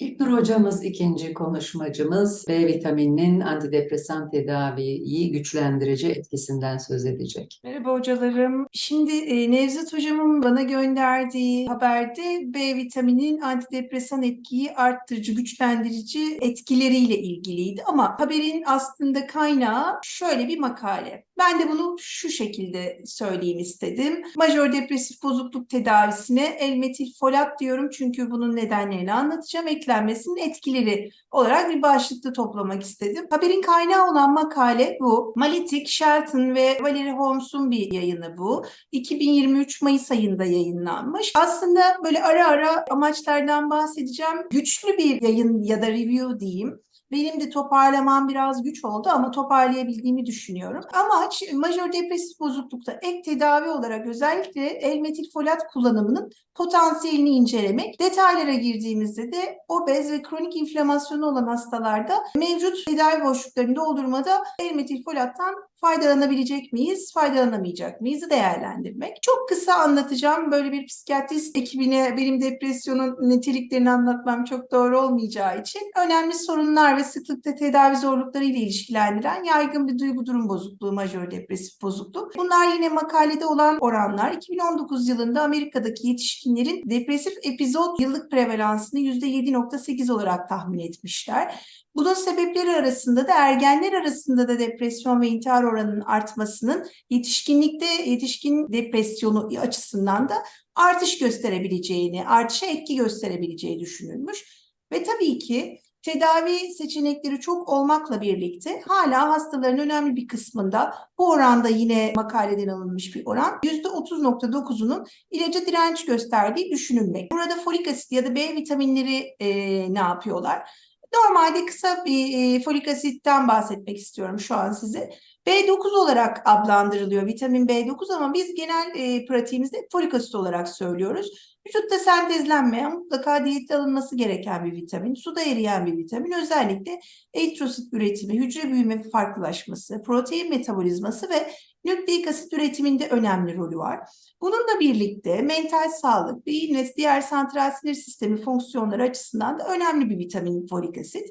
İlknur hocamız ikinci konuşmacımız B vitamininin antidepresan tedaviyi güçlendirici etkisinden söz edecek. Merhaba hocalarım. Şimdi e, Nevzat hocamın bana gönderdiği haberde B vitaminin antidepresan etkiyi arttırıcı, güçlendirici etkileriyle ilgiliydi. Ama haberin aslında kaynağı şöyle bir makale. Ben de bunu şu şekilde söyleyeyim istedim. Majör depresif bozukluk tedavisine elmetil folat diyorum çünkü bunun nedenlerini anlatacağım. Eklenmesinin etkileri olarak bir başlıkta toplamak istedim. Haberin kaynağı olan makale bu. Malitik, Shelton ve Valerie Holmes'un bir yayını bu. 2023 Mayıs ayında yayınlanmış. Aslında böyle ara ara amaçlardan bahsedeceğim. Güçlü bir yayın ya da review diyeyim. Benim de toparlamam biraz güç oldu ama toparlayabildiğimi düşünüyorum. Amaç majör depresif bozuklukta ek tedavi olarak özellikle elmetil folat kullanımının potansiyelini incelemek. Detaylara girdiğimizde de obez ve kronik inflamasyonu olan hastalarda mevcut tedavi boşluklarını doldurmada elmetil folattan faydalanabilecek miyiz, faydalanamayacak mıyız değerlendirmek. Çok kısa anlatacağım. Böyle bir psikiyatrist ekibine benim depresyonun niteliklerini anlatmam çok doğru olmayacağı için önemli sorunlar ve sıklıkta tedavi zorlukları ile ilişkilendiren yaygın bir duygu durum bozukluğu, majör depresif bozukluk. Bunlar yine makalede olan oranlar. 2019 yılında Amerika'daki yetişkinlerin depresif epizod yıllık prevalansını %7.8 olarak tahmin etmişler. Bunun sebepleri arasında da ergenler arasında da depresyon ve intihar oranının artmasının yetişkinlikte yetişkin depresyonu açısından da artış gösterebileceğini, artışa etki gösterebileceği düşünülmüş. Ve tabii ki tedavi seçenekleri çok olmakla birlikte hala hastaların önemli bir kısmında bu oranda yine makaleden alınmış bir oran %30.9'unun ilaca direnç gösterdiği düşünülmek. Burada folik asit ya da B vitaminleri e, ne yapıyorlar? Normalde kısa bir e, folik asitten bahsetmek istiyorum şu an size. B9 olarak adlandırılıyor vitamin B9 ama biz genel e, pratiğimizde folik asit olarak söylüyoruz. Vücutta sentezlenmeyen mutlaka diyette alınması gereken bir vitamin, suda eriyen bir vitamin. Özellikle eritrosit üretimi, hücre büyüme farklılaşması, protein metabolizması ve nükleik asit üretiminde önemli rolü var. Bununla birlikte mental sağlık, beyin ve diğer santral sinir sistemi fonksiyonları açısından da önemli bir vitamin folik asit.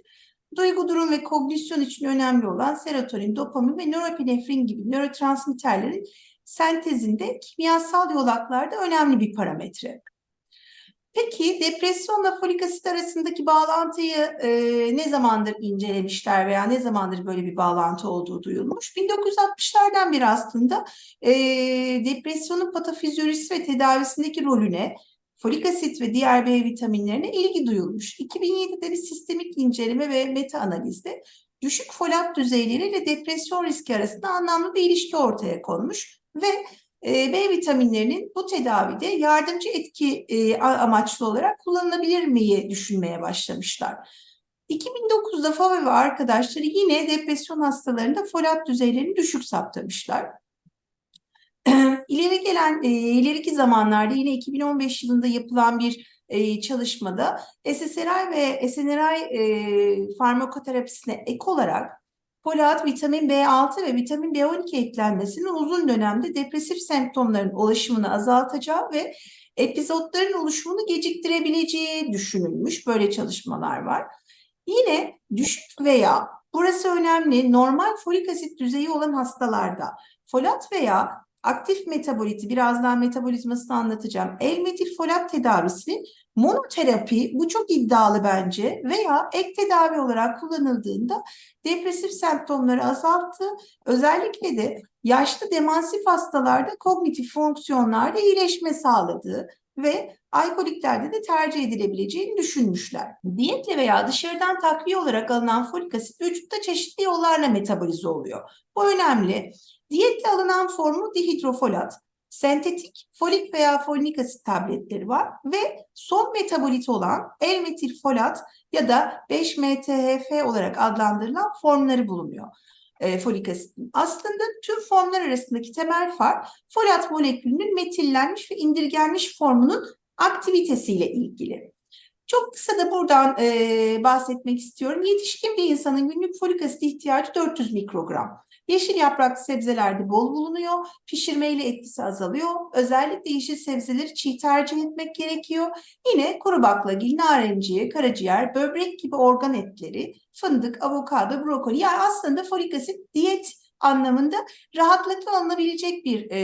Duygu durum ve kognisyon için önemli olan serotonin, dopamin ve norepinefrin gibi nörotransmitterlerin sentezinde kimyasal yolaklarda önemli bir parametre. Peki depresyonla folik asit arasındaki bağlantıyı e, ne zamandır incelemişler veya ne zamandır böyle bir bağlantı olduğu duyulmuş? 1960'lardan beri aslında e, depresyonun patofizyolojisi ve tedavisindeki rolüne folik asit ve diğer B vitaminlerine ilgi duyulmuş. 2007'de bir sistemik inceleme ve meta analizde düşük folat düzeyleriyle depresyon riski arasında anlamlı bir ilişki ortaya konmuş ve B vitaminlerinin bu tedavide yardımcı etki e, amaçlı olarak kullanılabilir miyi düşünmeye başlamışlar. 2009'da Fave ve arkadaşları yine depresyon hastalarında folat düzeylerini düşük saptamışlar. İleri gelen, e, ileriki zamanlarda yine 2015 yılında yapılan bir e, çalışmada SSRI ve SNRI e, farmakoterapisine ek olarak folat, vitamin B6 ve vitamin B12 eklenmesinin uzun dönemde depresif semptomların ulaşımını azaltacağı ve epizotların oluşumunu geciktirebileceği düşünülmüş. Böyle çalışmalar var. Yine düşük veya burası önemli normal folik asit düzeyi olan hastalarda folat veya aktif metaboliti birazdan metabolizmasını anlatacağım. L-metil folat tedavisinin monoterapi bu çok iddialı bence veya ek tedavi olarak kullanıldığında depresif semptomları azalttı. Özellikle de yaşlı demansif hastalarda kognitif fonksiyonlarda iyileşme sağladığı ve alkoliklerde de tercih edilebileceğini düşünmüşler. Diyetle veya dışarıdan takviye olarak alınan folik asit vücutta çeşitli yollarla metabolize oluyor. Bu önemli. Diyetle alınan formu dihidrofolat, sentetik folik veya folinik asit tabletleri var ve son metabolit olan L-metil folat ya da 5-MTHF olarak adlandırılan formları bulunuyor e, folik asitin. Aslında tüm formlar arasındaki temel fark folat molekülünün metillenmiş ve indirgenmiş formunun aktivitesiyle ilgili. Çok kısa da buradan e, bahsetmek istiyorum. Yetişkin bir insanın günlük folik asit ihtiyacı 400 mikrogram. Yeşil yapraklı sebzelerde bol bulunuyor. Pişirmeyle etkisi azalıyor. Özellikle yeşil sebzeleri çiğ tercih etmek gerekiyor. Yine kuru baklagil, narenciye, karaciğer, böbrek gibi organ etleri, fındık, avokado, brokoli. Yani aslında folik asit diyet anlamında rahatlıkla alınabilecek bir e,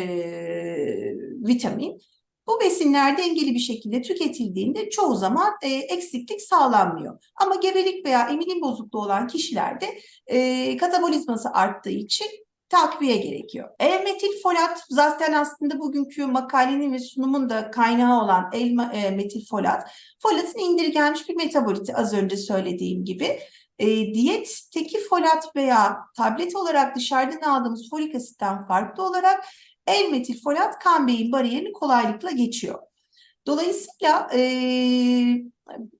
vitamin. Bu besinler dengeli bir şekilde tüketildiğinde çoğu zaman e, eksiklik sağlanmıyor. Ama gebelik veya emilim bozukluğu olan kişilerde e, katabolizması arttığı için takviye gerekiyor. E-metil folat zaten aslında bugünkü makalenin ve sunumun da kaynağı olan L-metil folat. Folatın indirgenmiş bir metaboliti az önce söylediğim gibi. E, diyetteki folat veya tablet olarak dışarıdan aldığımız folik asitten farklı olarak L-metil folat kan beyin bariyerini kolaylıkla geçiyor. Dolayısıyla e,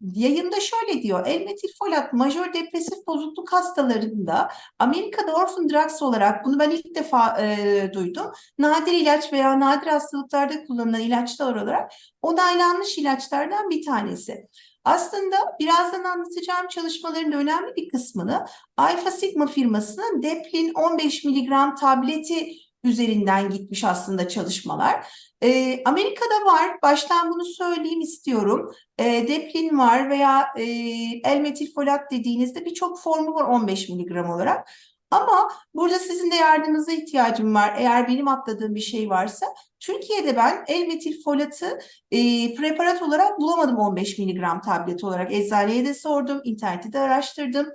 yayında şöyle diyor, L-metil folat majör depresif bozukluk hastalarında Amerika'da orphan drugs olarak, bunu ben ilk defa e, duydum, nadir ilaç veya nadir hastalıklarda kullanılan ilaçlar olarak onaylanmış ilaçlardan bir tanesi. Aslında birazdan anlatacağım çalışmaların önemli bir kısmını Alpha Sigma firmasının Deplin 15 mg tableti üzerinden gitmiş aslında çalışmalar. E, Amerika'da var, baştan bunu söyleyeyim istiyorum. E, Deplin var veya e, L-metilfolat dediğinizde birçok formu var 15 mg olarak. Ama burada sizin de yardımınıza ihtiyacım var. Eğer benim atladığım bir şey varsa. Türkiye'de ben L-metilfolatı e, preparat olarak bulamadım 15 mg tablet olarak. Eczaneye de sordum, internette de araştırdım.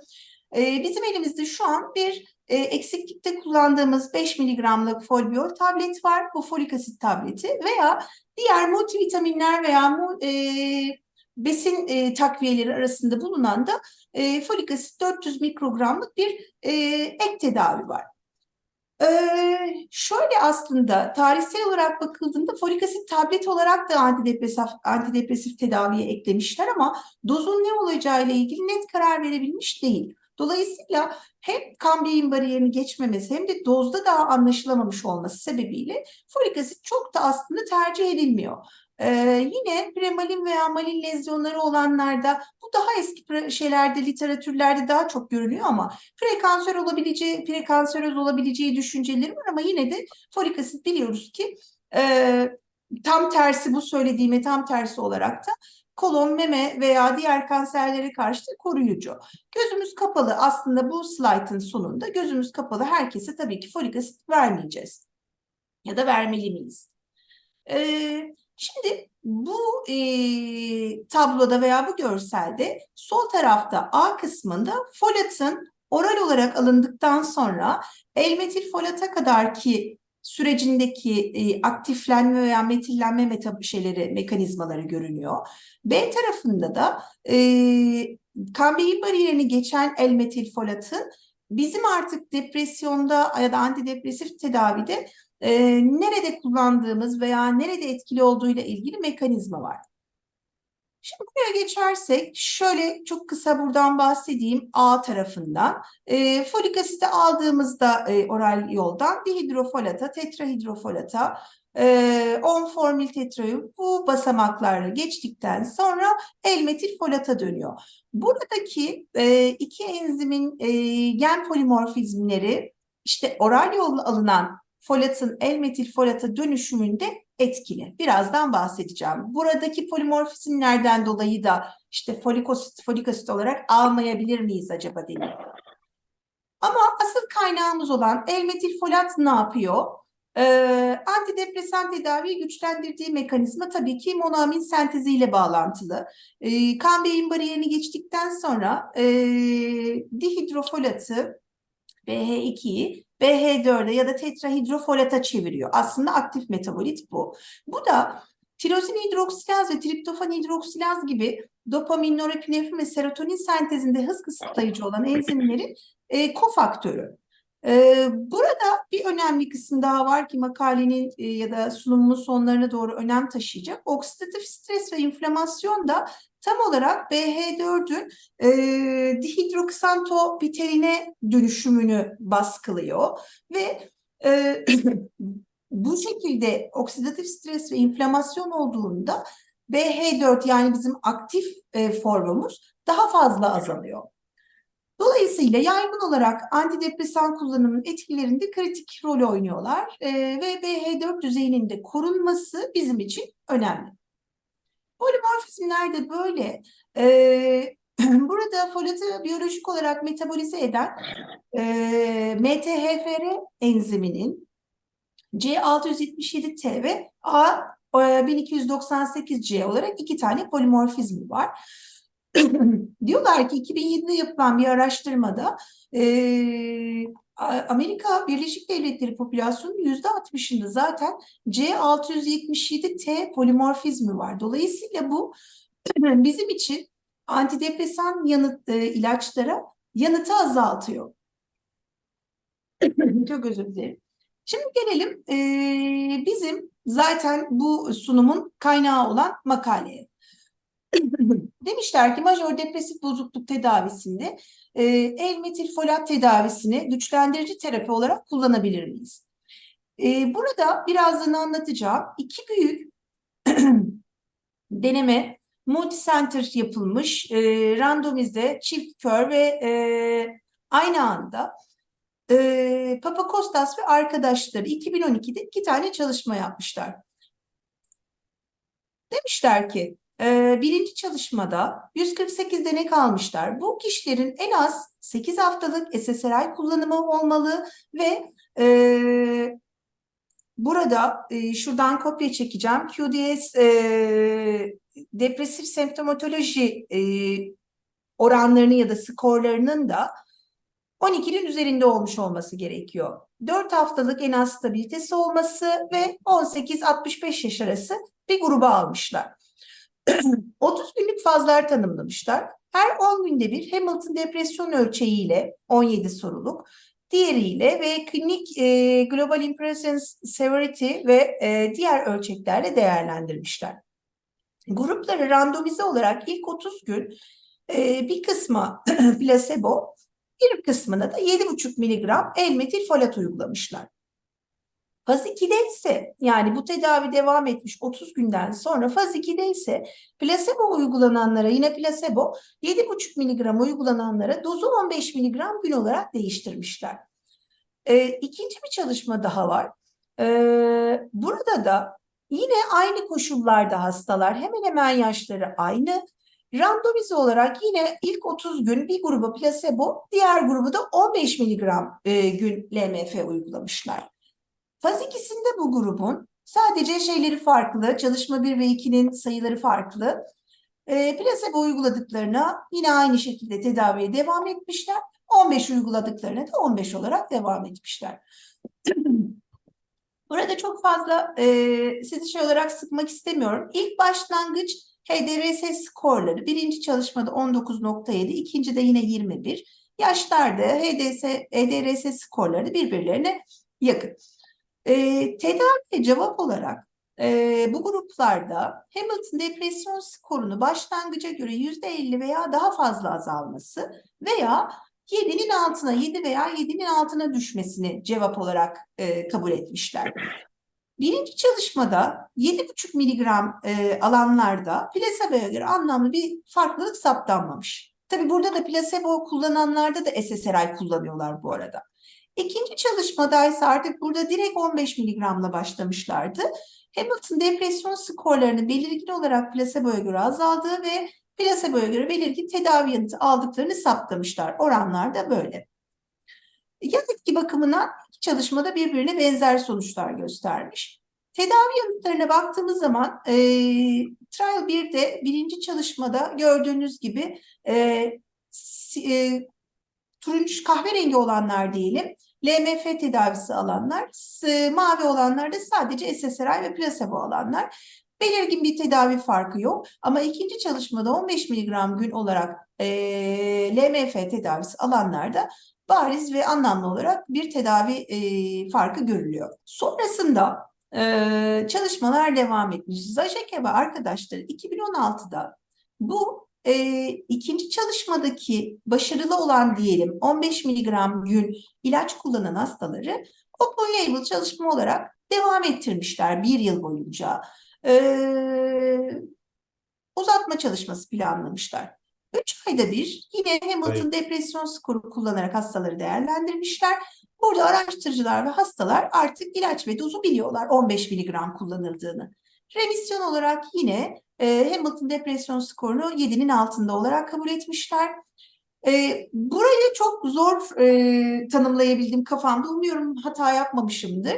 E, bizim elimizde şu an bir e, eksiklikte kullandığımız 5 miligramlık folbiol tablet var. Bu folik asit tableti veya diğer multivitaminler veya e, besin e, takviyeleri arasında bulunan da e, folik asit 400 mikrogramlık bir e, ek tedavi var. Ee, şöyle aslında tarihsel olarak bakıldığında folik asit tablet olarak da antidepresif, antidepresif tedaviye eklemişler ama dozun ne olacağı ile ilgili net karar verebilmiş değil. Dolayısıyla hem kan beyin bariyerini geçmemesi hem de dozda daha anlaşılamamış olması sebebiyle folik asit çok da aslında tercih edilmiyor. Ee, yine premalin veya malin lezyonları olanlarda bu daha eski şeylerde literatürlerde daha çok görülüyor ama prekanser olabileceği, prekanseröz olabileceği düşünceleri var ama yine de folik asit biliyoruz ki e, tam tersi bu söylediğime tam tersi olarak da kolon, meme veya diğer kanserlere karşı da koruyucu. Gözümüz kapalı aslında bu slaytın sonunda gözümüz kapalı herkese tabii ki folik asit vermeyeceğiz. Ya da vermeli miyiz? Ee, şimdi bu e, tabloda veya bu görselde sol tarafta A kısmında folatın oral olarak alındıktan sonra L-metil folata kadar ki sürecindeki e, aktiflenme veya metillenme meta şeyleri, mekanizmaları görünüyor. B tarafında da e, kan bariyerini geçen L-metil folatın bizim artık depresyonda ya da antidepresif tedavide e, nerede kullandığımız veya nerede etkili olduğuyla ilgili mekanizma var. Şimdi buraya geçersek şöyle çok kısa buradan bahsedeyim A tarafından. E, folik asiti aldığımızda e, oral yoldan dihidrofolata, tetrahidrofolata, e, 10 formül tetrayum bu basamaklarla geçtikten sonra L-metil folata dönüyor. Buradaki e, iki enzimin e, gen polimorfizmleri işte oral yolla alınan folatın L-metil folata dönüşümünde etkili. Birazdan bahsedeceğim. Buradaki polimorfizmlerden dolayı da işte folik asit, folik asit olarak almayabilir miyiz acaba deniyor. Ama asıl kaynağımız olan L-metil folat ne yapıyor? Ee, antidepresan tedaviyi güçlendirdiği mekanizma tabii ki monoamin senteziyle bağlantılı. Ee, kan beyin bariyerini geçtikten sonra e, dihidrofolatı BH2'yi BH4'e ya da tetrahidrofolata çeviriyor. Aslında aktif metabolit bu. Bu da tirozin hidroksilaz ve triptofan hidroksilaz gibi dopamin, norepinefrin ve serotonin sentezinde hız kısıtlayıcı olan enzimlerin e, kofaktörü. E, burada bir önemli kısım daha var ki makalenin e, ya da sunumun sonlarına doğru önem taşıyacak. Oksidatif stres ve inflamasyon da tam olarak BH4'ün e, dihidroksantobiterine dönüşümünü baskılıyor ve e, bu şekilde oksidatif stres ve inflamasyon olduğunda BH4 yani bizim aktif e, formumuz daha fazla azalıyor. Dolayısıyla yaygın olarak antidepresan kullanımının etkilerinde kritik rol oynuyorlar e, ve BH4 düzeyinin de korunması bizim için önemli. Polimorfizmler de böyle. E, burada folatı biyolojik olarak metabolize eden e, MTHFR enziminin C677T ve A e, 1298C olarak iki tane polimorfizmi var. Diyorlar ki 2007'de yapılan bir araştırmada e, Amerika Birleşik Devletleri popülasyonunun %60'ında zaten C677T polimorfizmi var. Dolayısıyla bu bizim için antidepresan yanıt e, ilaçlara yanıtı azaltıyor. Çok özür dilerim. Şimdi gelelim e, bizim zaten bu sunumun kaynağı olan makaleye. Demişler ki majör depresif bozukluk tedavisinde e, L-metilfolat tedavisini güçlendirici terapi olarak kullanabilir miyiz? E, burada birazdan anlatacağım iki büyük deneme multicenter yapılmış, e, randomize, çift kör ve e, aynı anda e, Papakostas ve arkadaşları 2012'de iki tane çalışma yapmışlar. Demişler ki birinci çalışmada 148 denek almışlar. Bu kişilerin en az 8 haftalık SSRI kullanımı olmalı ve e, burada e, şuradan kopya çekeceğim. QDS e, depresif semptomatoloji e, oranlarını ya da skorlarının da 12'nin üzerinde olmuş olması gerekiyor. 4 haftalık en az stabilitesi olması ve 18-65 yaş arası bir gruba almışlar. 30 günlük fazlar tanımlamışlar. Her 10 günde bir Hamilton depresyon ölçeğiyle 17 soruluk, diğeriyle ve klinik e, Global Impression Severity ve e, diğer ölçeklerle değerlendirmişler. Grupları randomize olarak ilk 30 gün e, bir kısmı plasebo, bir kısmına da 7,5 miligram L-metilfolat uygulamışlar. Faz 2'de ise yani bu tedavi devam etmiş 30 günden sonra faz 2'de ise plasebo uygulananlara yine plasebo 7,5 miligram uygulananlara dozu 15 miligram gün olarak değiştirmişler. Ee, ikinci bir çalışma daha var. Ee, burada da yine aynı koşullarda hastalar hemen hemen yaşları aynı. Randomize olarak yine ilk 30 gün bir gruba plasebo, diğer grubu da 15 miligram e, gün LMF uygulamışlar. Faz ikisinde bu grubun sadece şeyleri farklı, çalışma 1 ve 2'nin sayıları farklı. E, plasebo uyguladıklarına yine aynı şekilde tedaviye devam etmişler. 15 uyguladıklarına da 15 olarak devam etmişler. Burada çok fazla e, sizi şey olarak sıkmak istemiyorum. İlk başlangıç HDRS skorları birinci çalışmada 19.7, ikinci de yine 21. Yaşlarda HDS, HDRS skorları birbirlerine yakın. E, tedaviye cevap olarak e, bu gruplarda Hamilton depresyon skorunu başlangıca göre %50 veya daha fazla azalması veya 7'nin altına 7 veya 7'nin altına düşmesini cevap olarak e, kabul etmişler. Birinci çalışmada 7,5 miligram e, alanlarda plaseboya göre anlamlı bir farklılık saptanmamış. Tabi burada da plasebo kullananlarda da SSRI kullanıyorlar bu arada. İkinci çalışmada ise artık burada direkt 15 miligramla başlamışlardı. Hamilton depresyon skorlarının belirgin olarak plaseboya göre azaldığı ve plaseboya göre belirgin tedavi yanıtı aldıklarını saptamışlar. Oranlar da böyle. Yan etki bakımından iki çalışmada birbirine benzer sonuçlar göstermiş. Tedavi yanıtlarına baktığımız zaman e, Trial 1'de birinci çalışmada gördüğünüz gibi e, e, turuncu kahverengi olanlar diyelim LMF tedavisi alanlar, mavi olanlar da sadece SSRI ve plasebo alanlar. Belirgin bir tedavi farkı yok ama ikinci çalışmada 15 miligram gün olarak e, LMF tedavisi alanlarda bariz ve anlamlı olarak bir tedavi e, farkı görülüyor. Sonrasında e, çalışmalar devam etmiş. Zajeke ve arkadaşları 2016'da bu e, ikinci çalışmadaki başarılı olan diyelim 15 miligram gün ilaç kullanan hastaları open label çalışma olarak devam ettirmişler bir yıl boyunca. E, uzatma çalışması planlamışlar. 3 ayda bir yine Hamilton depresyon skoru kullanarak hastaları değerlendirmişler. Burada araştırıcılar ve hastalar artık ilaç ve dozu biliyorlar 15 miligram kullanıldığını. Remisyon olarak yine e, Hamilton depresyon skorunu 7'nin altında olarak kabul etmişler. E, burayı çok zor e, tanımlayabildim kafamda. Umuyorum hata yapmamışımdır.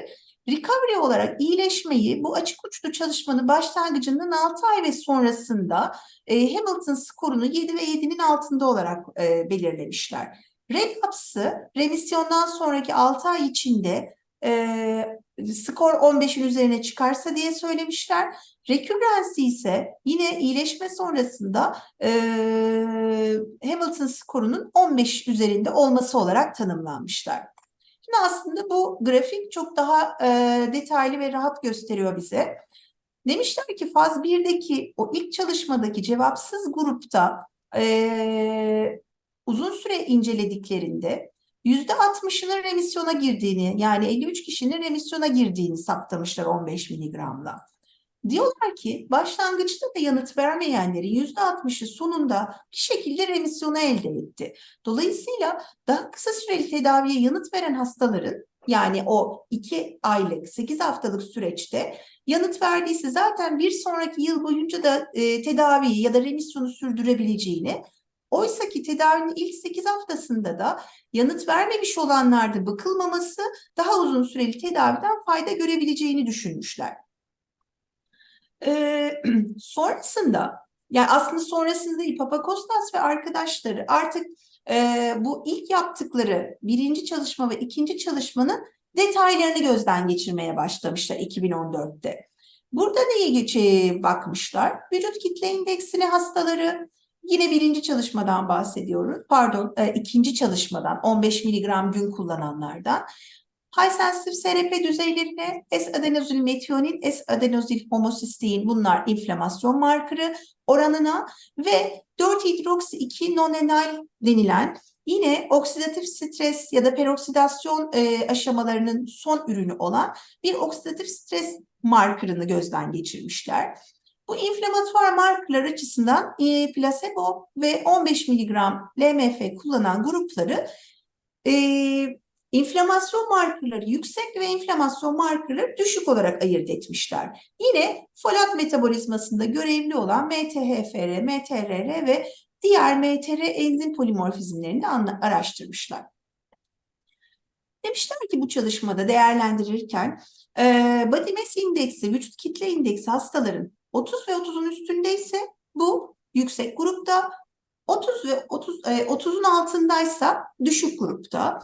Recovery olarak iyileşmeyi bu açık uçlu çalışmanın başlangıcından 6 ay ve sonrasında e, Hamilton skorunu 7 ve 7'nin altında olarak e, belirlemişler. Relapse'ı remisyondan sonraki 6 ay içinde e, skor 15'in üzerine çıkarsa diye söylemişler. Recurrency ise yine iyileşme sonrasında e, Hamilton skorunun 15 üzerinde olması olarak tanımlanmışlar. Şimdi aslında bu grafik çok daha e, detaylı ve rahat gösteriyor bize. Demişler ki faz 1'deki o ilk çalışmadaki cevapsız grupta e, uzun süre incelediklerinde %60'ının remisyona girdiğini yani 53 kişinin remisyona girdiğini saptamışlar 15 miligramla. Diyorlar ki başlangıçta da yanıt vermeyenlerin %60'ı sonunda bir şekilde remisyonu elde etti. Dolayısıyla daha kısa süreli tedaviye yanıt veren hastaların yani o 2 aylık 8 haftalık süreçte yanıt verdiyse zaten bir sonraki yıl boyunca da e, tedaviyi ya da remisyonu sürdürebileceğini Oysa ki tedavinin ilk 8 haftasında da yanıt vermemiş olanlarda bakılmaması daha uzun süreli tedaviden fayda görebileceğini düşünmüşler. Ee, sonrasında yani aslında sonrasında değil Papakostas ve arkadaşları artık e, bu ilk yaptıkları birinci çalışma ve ikinci çalışmanın detaylarını gözden geçirmeye başlamışlar 2014'te. Burada neye bakmışlar? Vücut kitle indeksine hastaları, Yine birinci çalışmadan bahsediyoruz. Pardon, e, ikinci çalışmadan 15 miligram gün kullananlardan. High sensitive SRP düzeylerine S-adenozilmetionin, S-adenozil homosistein bunlar inflamasyon markırı oranına ve 4-hidroksi 2-nonenyl denilen yine oksidatif stres ya da peroksidasyon e, aşamalarının son ürünü olan bir oksidatif stres markırını gözden geçirmişler. Bu inflamatuar markerlar açısından e, plasebo ve 15 mg LMF kullanan grupları e, inflamasyon markerları yüksek ve inflamasyon markerları düşük olarak ayırt etmişler. Yine folat metabolizmasında görevli olan MTHFR, MTRR ve diğer MTR enzim polimorfizmlerini araştırmışlar. Demişler ki bu çalışmada değerlendirirken e, body mass indeksi, vücut kitle indeksi hastaların 30 ve 30'un üstündeyse bu yüksek grupta, 30 ve 30 e, 30'un altındaysa düşük grupta.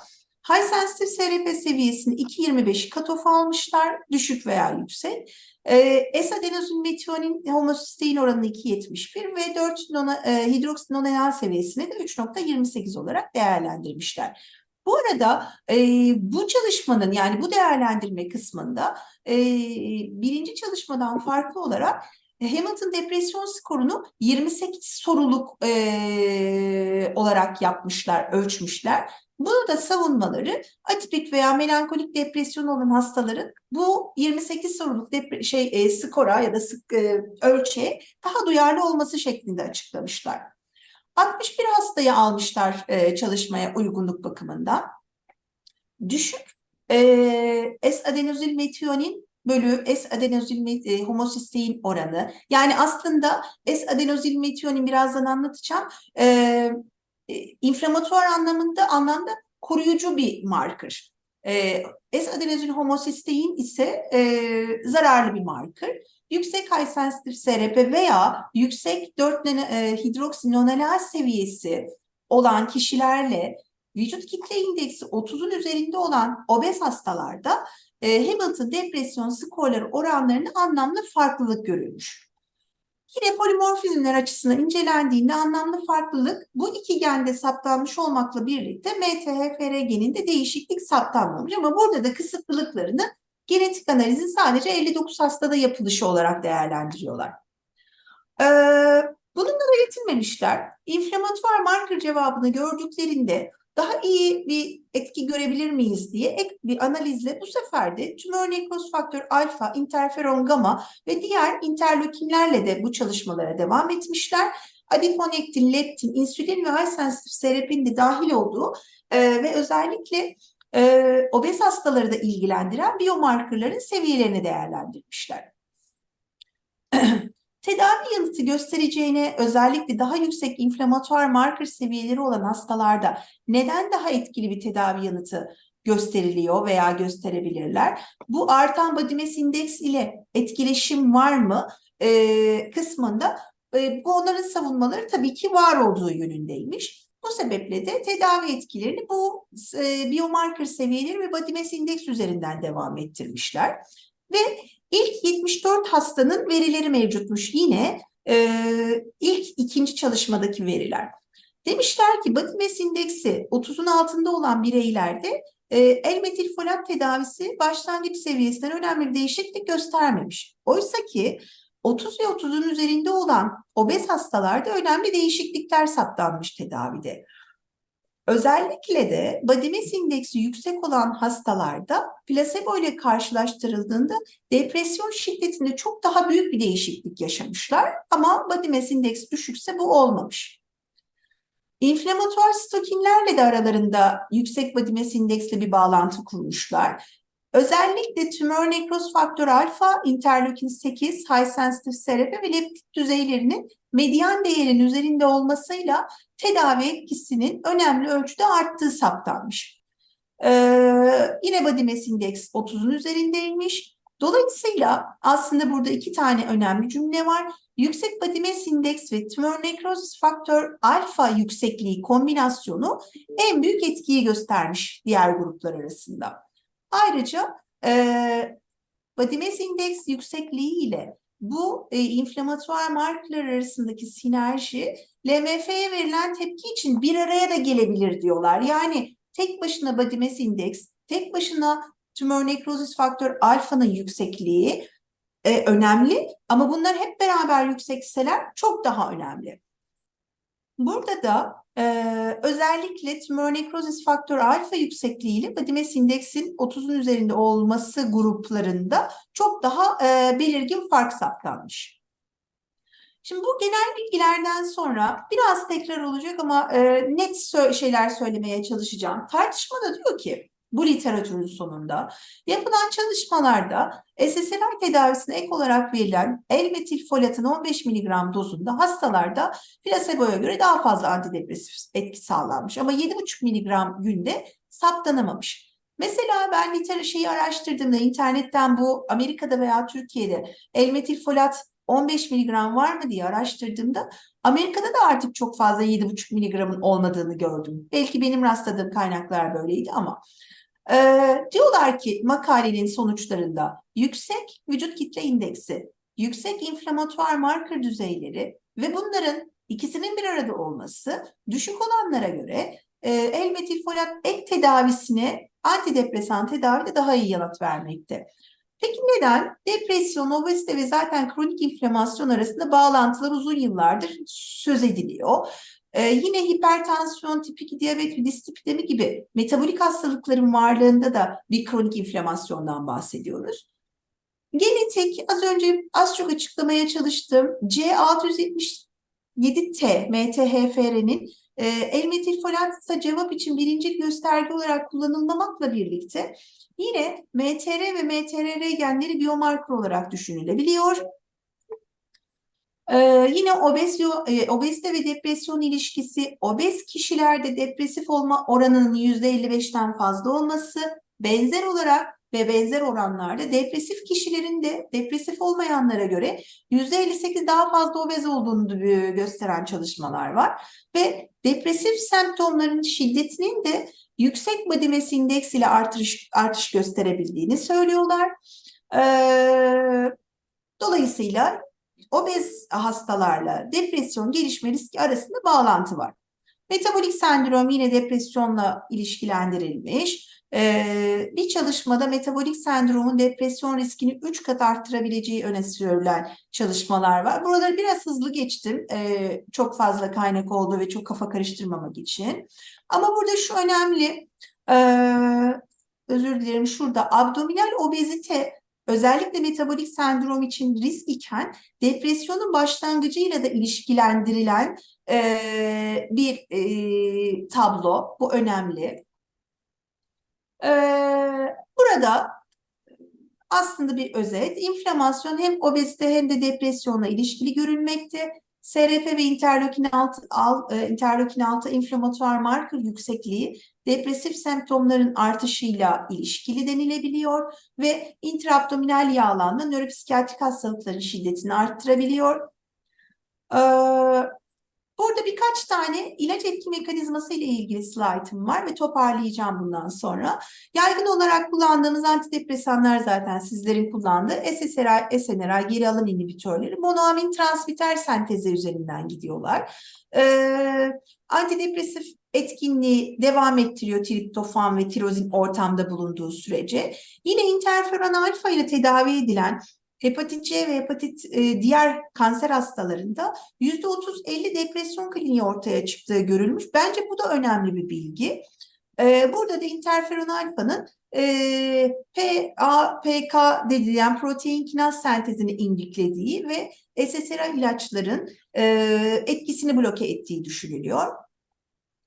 High sensitive SRP seviyesini 2.25 katof almışlar, düşük veya yüksek. E, S-adenozilmetionin homosistein oranını 2.71 ve 4 nona, e, hidroksinolenal seviyesini de 3.28 olarak değerlendirmişler. Bu arada e, bu çalışmanın yani bu değerlendirme kısmında e, birinci çalışmadan farklı olarak Hamilton depresyon skorunu 28 soruluk e, olarak yapmışlar, ölçmüşler. Burada savunmaları atipik veya melankolik depresyon olan hastaların bu 28 soruluk şey e, skora ya da sık, e, ölçeğe daha duyarlı olması şeklinde açıklamışlar. 61 hastayı almışlar e, çalışmaya uygunluk bakımından. Düşük e, S-adenozil metionin bölü S-adenozil e, homosistein oranı. Yani aslında S-adenozil metionin birazdan anlatacağım. E, e, inflamatuar anlamında anlamda koruyucu bir marker. E, S-adenozil homosistein ise e, zararlı bir marker. Yüksek high sensitive SRP veya yüksek 4 e, hidroksinonenal seviyesi olan kişilerle vücut kitle indeksi 30'un üzerinde olan obez hastalarda e, Hamilton depresyon skorları oranlarında anlamlı farklılık görülmüş. Yine polimorfizmler açısından incelendiğinde anlamlı farklılık bu iki gende saptanmış olmakla birlikte MTHFR geninde değişiklik saptanmamış ama burada da kısıtlılıklarını genetik analizin sadece 59 hastada yapılışı olarak değerlendiriyorlar. Ee, bununla yetinmemişler. İnflamatuar marker cevabını gördüklerinde daha iyi bir etki görebilir miyiz diye ek bir analizle bu sefer de tümör nekroz faktör alfa, interferon gamma ve diğer interleukinlerle de bu çalışmalara devam etmişler. adiponektin, leptin, insülin ve high sensitive serapin de dahil olduğu e, ve özellikle e, obez hastaları da ilgilendiren biomarkerların seviyelerini değerlendirmişler. Tedavi yanıtı göstereceğine özellikle daha yüksek inflamatuar marker seviyeleri olan hastalarda neden daha etkili bir tedavi yanıtı gösteriliyor veya gösterebilirler? Bu artan body mass index ile etkileşim var mı e, kısmında e, bu onların savunmaları tabii ki var olduğu yönündeymiş. Bu sebeple de tedavi etkilerini bu e, biomarker seviyeleri ve body mass index üzerinden devam ettirmişler. Ve ilk 74 hastanın verileri mevcutmuş yine e, ilk ikinci çalışmadaki veriler. Demişler ki body mass indeksi 30'un altında olan bireylerde e, L-metilfolat tedavisi başlangıç seviyesinden önemli bir değişiklik göstermemiş. Oysa ki 30 ve 30'un üzerinde olan obez hastalarda önemli değişiklikler saptanmış tedavide. Özellikle de body mass indeksi yüksek olan hastalarda plasebo ile karşılaştırıldığında depresyon şiddetinde çok daha büyük bir değişiklik yaşamışlar ama body mass index düşükse bu olmamış. İnflamatuar stokinlerle de aralarında yüksek body mass indeksle bir bağlantı kurmuşlar. Özellikle tümör nekroz faktör alfa, interleukin 8, high sensitive serapi ve leptit düzeylerinin medyan değerin üzerinde olmasıyla tedavi etkisinin önemli ölçüde arttığı saptanmış. Ee, yine body mass index 30'un üzerindeymiş. Dolayısıyla aslında burada iki tane önemli cümle var. Yüksek body mass index ve tümör nekroz faktör alfa yüksekliği kombinasyonu en büyük etkiyi göstermiş diğer gruplar arasında. Ayrıca e, body mass index yüksekliği ile bu e, inflamatuar markerlar arasındaki sinerji LMF'ye verilen tepki için bir araya da gelebilir diyorlar. Yani tek başına body mass index, tek başına tümör nekrozis faktör alfanın yüksekliği e, önemli ama bunlar hep beraber yüksekseler çok daha önemli. Burada da e, özellikle tümör nekrozis faktör alfa yüksekliğiyle body mass indeksin 30'un üzerinde olması gruplarında çok daha e, belirgin fark saptanmış. Şimdi bu genel bilgilerden sonra biraz tekrar olacak ama e, net sö şeyler söylemeye çalışacağım. Tartışmada diyor ki bu literatürün sonunda yapılan çalışmalarda SSRI tedavisine ek olarak verilen L-metilfolatın 15 mg dozunda hastalarda plaseboya göre daha fazla antidepresif etki sağlanmış ama 7,5 mg günde saptanamamış. Mesela ben liter şeyi araştırdığımda internetten bu Amerika'da veya Türkiye'de L-metilfolat 15 mg var mı diye araştırdığımda Amerika'da da artık çok fazla 7,5 mg'ın olmadığını gördüm. Belki benim rastladığım kaynaklar böyleydi ama ee, diyorlar ki makalenin sonuçlarında yüksek vücut kitle indeksi, yüksek inflamatuar marker düzeyleri ve bunların ikisinin bir arada olması düşük olanlara göre e, L-metilfolat ek tedavisine antidepresan tedavide daha iyi yanıt vermekte. Peki neden? Depresyon, obezite ve zaten kronik inflamasyon arasında bağlantılar uzun yıllardır söz ediliyor. Ee, yine hipertansiyon, tip 2 diyabet ve dislipidemi gibi metabolik hastalıkların varlığında da bir kronik inflamasyondan bahsediyoruz. Genetik, az önce az çok açıklamaya çalıştım. C677T, MTHFR'nin e, L-metilfolat cevap için birinci gösterge olarak kullanılmamakla birlikte yine MTR ve MTRR genleri biomarker olarak düşünülebiliyor. Ee, yine obezyo, e, obezite ve depresyon ilişkisi, obez kişilerde depresif olma oranının %55'ten fazla olması, benzer olarak ve benzer oranlarda depresif kişilerin de depresif olmayanlara göre %58 daha fazla obez olduğunu gösteren çalışmalar var. Ve depresif semptomların şiddetinin de yüksek body mass index ile artış, artış gösterebildiğini söylüyorlar. Ee, dolayısıyla obez hastalarla depresyon gelişme riski arasında bağlantı var. Metabolik sendrom yine depresyonla ilişkilendirilmiş. Ee, bir çalışmada metabolik sendromun depresyon riskini 3 kat arttırabileceği öne sürülen çalışmalar var. Buraları biraz hızlı geçtim. Ee, çok fazla kaynak oldu ve çok kafa karıştırmamak için. Ama burada şu önemli. Ee, özür dilerim şurada abdominal obezite özellikle metabolik sendrom için risk iken depresyonun başlangıcıyla da ilişkilendirilen e, bir e, tablo. Bu önemli. E, burada aslında bir özet, inflamasyon hem obezite hem de depresyonla ilişkili görülmekte. SRP ve interleukin 6, al, interleukin 6 inflamatuar marker yüksekliği depresif semptomların artışıyla ilişkili denilebiliyor ve intraabdominal yağlanma nöropsikiyatrik hastalıkların şiddetini arttırabiliyor. Ee, burada birkaç tane ilaç etki mekanizması ile ilgili slaytım var ve toparlayacağım bundan sonra. Yaygın olarak kullandığımız antidepresanlar zaten sizlerin kullandığı SSRI, SNRI geri alım inhibitörleri monoamin transmitter sentezi üzerinden gidiyorlar. Ee, antidepresif etkinliği devam ettiriyor triptofan ve tirozin ortamda bulunduğu sürece. Yine interferon alfa ile tedavi edilen hepatit C ve hepatit e, diğer kanser hastalarında %30-50 depresyon kliniği ortaya çıktığı görülmüş. Bence bu da önemli bir bilgi. E, burada da interferon alfanın e, PAPK dedilen protein kinaz sentezini indiklediği ve SSRI ilaçların e, etkisini bloke ettiği düşünülüyor.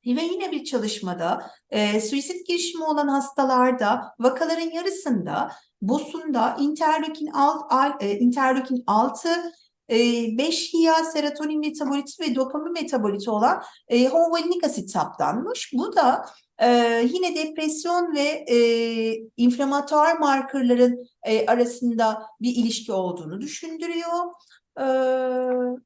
Ve yine bir çalışmada e, suisit girişimi olan hastalarda vakaların yarısında BOS'unda interleukin, alt, al, e, interleukin 6, e, 5 HIA serotonin metaboliti ve dopamin metaboliti olan e, homogeninik asit saptanmış. Bu da e, yine depresyon ve e, inflamatuar markerların e, arasında bir ilişki olduğunu düşündürüyor.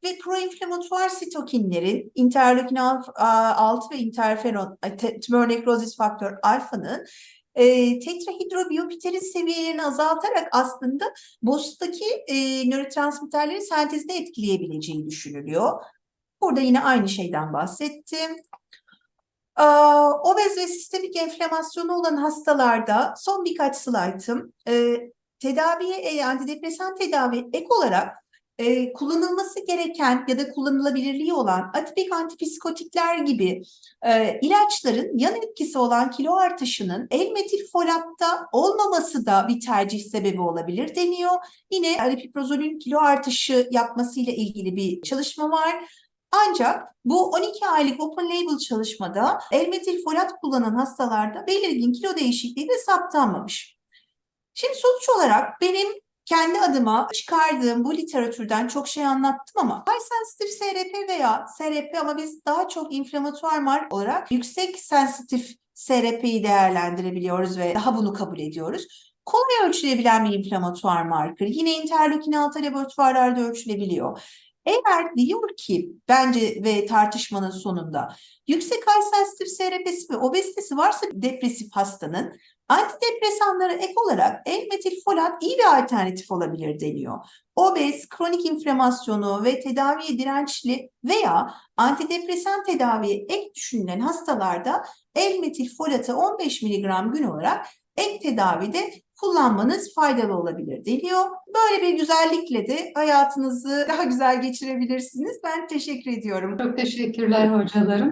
Ve proinflamatuar sitokinlerin interleukin 6 ve interferon tümör nekrozis faktör alfanın e, tetrahidrobiyopiterin seviyelerini azaltarak aslında BOS'taki e, nörotransmitterlerin sentezini etkileyebileceği düşünülüyor. Burada yine aynı şeyden bahsettim. Ee, obez ve sistemik enflamasyonu olan hastalarda son birkaç slaytım. E, tedaviye, e, antidepresan tedavi ek olarak e, kullanılması gereken ya da kullanılabilirliği olan atipik antipsikotikler gibi e, ilaçların yan etkisi olan kilo artışının L-metil folatta olmaması da bir tercih sebebi olabilir deniyor. Yine aripiprazolün kilo artışı yapmasıyla ilgili bir çalışma var. Ancak bu 12 aylık open label çalışmada L-metil folat kullanan hastalarda belirgin kilo değişikliği de saptanmamış. Şimdi sonuç olarak benim kendi adıma çıkardığım bu literatürden çok şey anlattım ama high sensitive SRP veya SRP ama biz daha çok inflamatuar mark olarak yüksek sensitif SRP'yi değerlendirebiliyoruz ve daha bunu kabul ediyoruz. Kolay ölçülebilen bir inflamatuar marker. Yine interleukin 6 laboratuvarlarda ölçülebiliyor. Eğer diyor ki bence ve tartışmanın sonunda yüksek high sensitive SRP'si ve obezitesi varsa depresif hastanın Antidepresanlara ek olarak L-metil folat iyi bir alternatif olabilir deniyor. Obez, kronik inflamasyonu ve tedaviye dirençli veya antidepresan tedaviye ek düşünülen hastalarda L-metil folatı 15 mg gün olarak ek tedavide kullanmanız faydalı olabilir deniyor. Böyle bir güzellikle de hayatınızı daha güzel geçirebilirsiniz. Ben teşekkür ediyorum. Çok teşekkürler hocalarım.